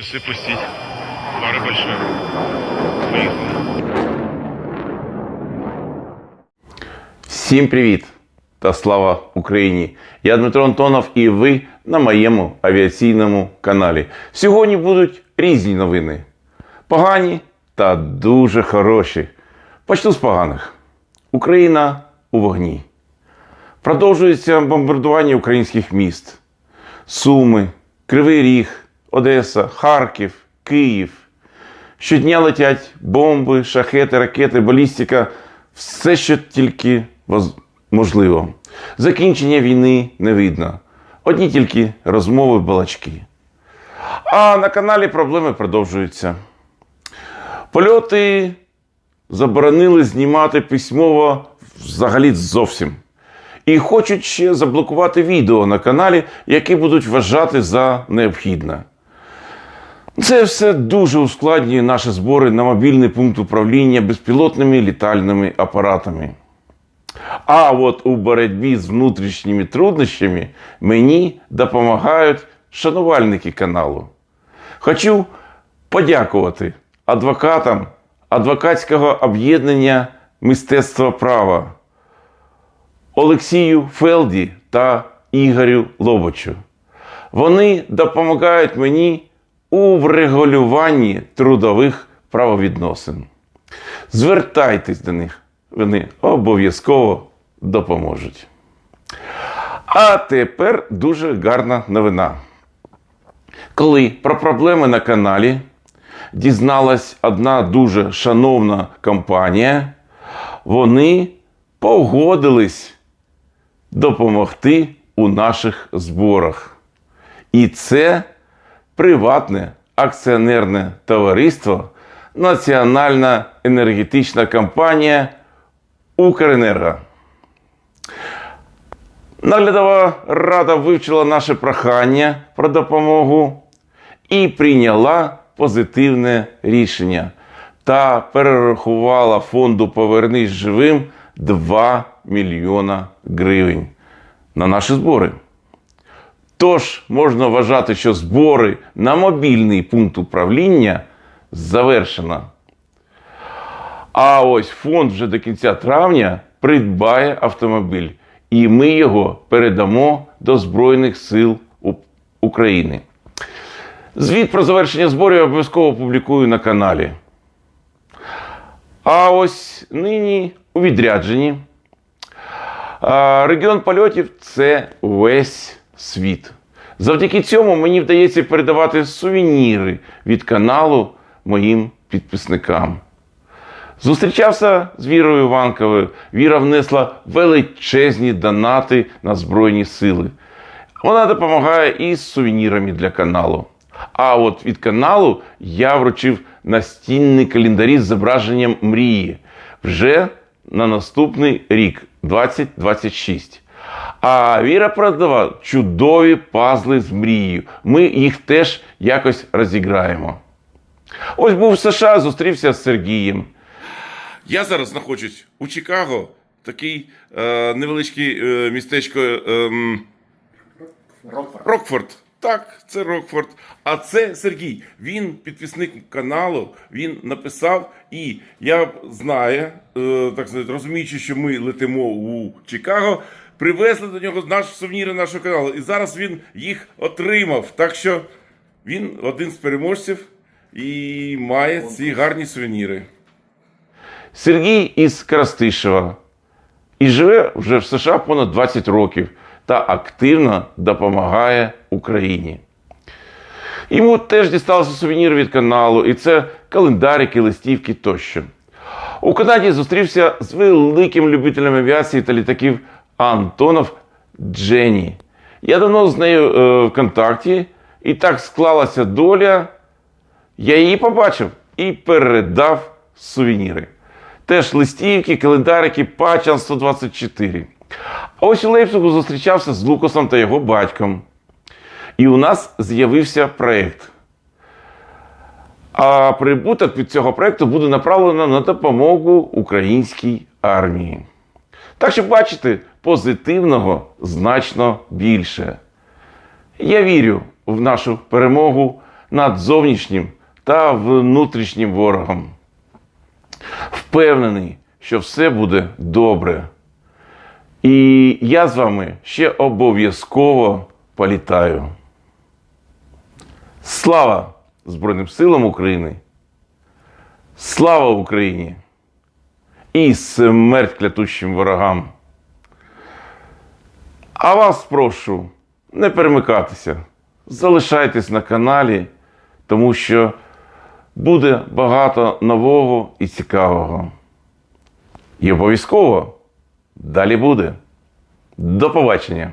Часы пустить. Пара большая. Всім привіт та слава Україні! Я Дмитро Антонов і ви на моєму авіаційному каналі. Сьогодні будуть різні новини. Погані та дуже хороші. Почну з поганих. Україна у вогні. Продовжується бомбардування українських міст. Суми, Кривий Ріг, Одеса, Харків, Київ. Щодня летять бомби, шахети, ракети, балістика. Все, що тільки можливо. Закінчення війни не видно. Одні тільки розмови, балачки. А на каналі проблеми продовжуються. Польоти заборонили знімати письмово взагалі зовсім. І хочуть ще заблокувати відео на каналі, які будуть вважати за необхідне. Це все дуже ускладнює наші збори на мобільний пункт управління безпілотними літальними апаратами. А от у боротьбі з внутрішніми труднощами мені допомагають шанувальники каналу. Хочу подякувати адвокатам адвокатського об'єднання мистецтва права Олексію Фелді та Ігорю Лобочу. Вони допомагають мені у врегулюванні трудових правовідносин. Звертайтесь до них, вони обов'язково допоможуть. А тепер дуже гарна новина. Коли про проблеми на каналі дізналась одна дуже шановна компанія, вони погодились допомогти у наших зборах. І це приватне акціонерне товариство Національна енергетична компанія Укренерго. Наглядова рада вивчила наше прохання про допомогу і прийняла позитивне рішення та перерахувала фонду Повернись живим 2 мільйона гривень на наші збори. Тож можна вважати, що збори на мобільний пункт управління завершено. А ось фонд вже до кінця травня придбає автомобіль, і ми його передамо до Збройних сил України. Звіт про завершення зборів я обов'язково публікую на каналі. А ось нині у відрядженні. Регіон польотів це весь світ. Завдяки цьому мені вдається передавати сувеніри від каналу моїм підписникам. Зустрічався з Вірою Іванковою. Віра внесла величезні донати на Збройні Сили. Вона допомагає і з сувенірами для каналу. А от від каналу я вручив настінні календарі з зображенням мрії вже на наступний рік 2026. А Віра продала чудові пазли з мрією. Ми їх теж якось розіграємо. Ось був в США, зустрівся з Сергієм. Я зараз знаходжусь у Чикаго, такий е, невеличкий е, містечко. ем, Рокфорд. Так, це Рокфорд. А це Сергій. Він підписник каналу, він написав, і я знаю, е, так сказати, розуміючи, що ми летимо у Чикаго, привезли до нього наш сувеніри нашого каналу. І зараз він їх отримав. Так що він один з переможців і має ці гарні сувеніри. Сергій із Крастишева і живе вже в США понад 20 років та активно допомагає Україні. Йому теж дісталося сувенір від каналу, і це календарики, листівки тощо. У Канаді зустрівся з великим любителем авіації та літаків Антонов Дженні. Я давно з нею е, в і так склалася доля. Я її побачив і передав сувеніри. Теж листівки, календарики, Пачан 124. А ось у Лейпцигу зустрічався з Лукасом та його батьком. І у нас з'явився проєкт. А прибуток від цього проєкту буде направлено на допомогу українській армії. Так що бачите, позитивного значно більше. Я вірю в нашу перемогу над зовнішнім та внутрішнім ворогом. Впевнений, що все буде добре. І я з вами ще обов'язково політаю. Слава Збройним силам України! Слава Україні! І смерть клятущим ворогам! А вас прошу не перемикатися. Залишайтесь на каналі, тому що буде багато нового і цікавого. І обов'язково далі буде. До побачення!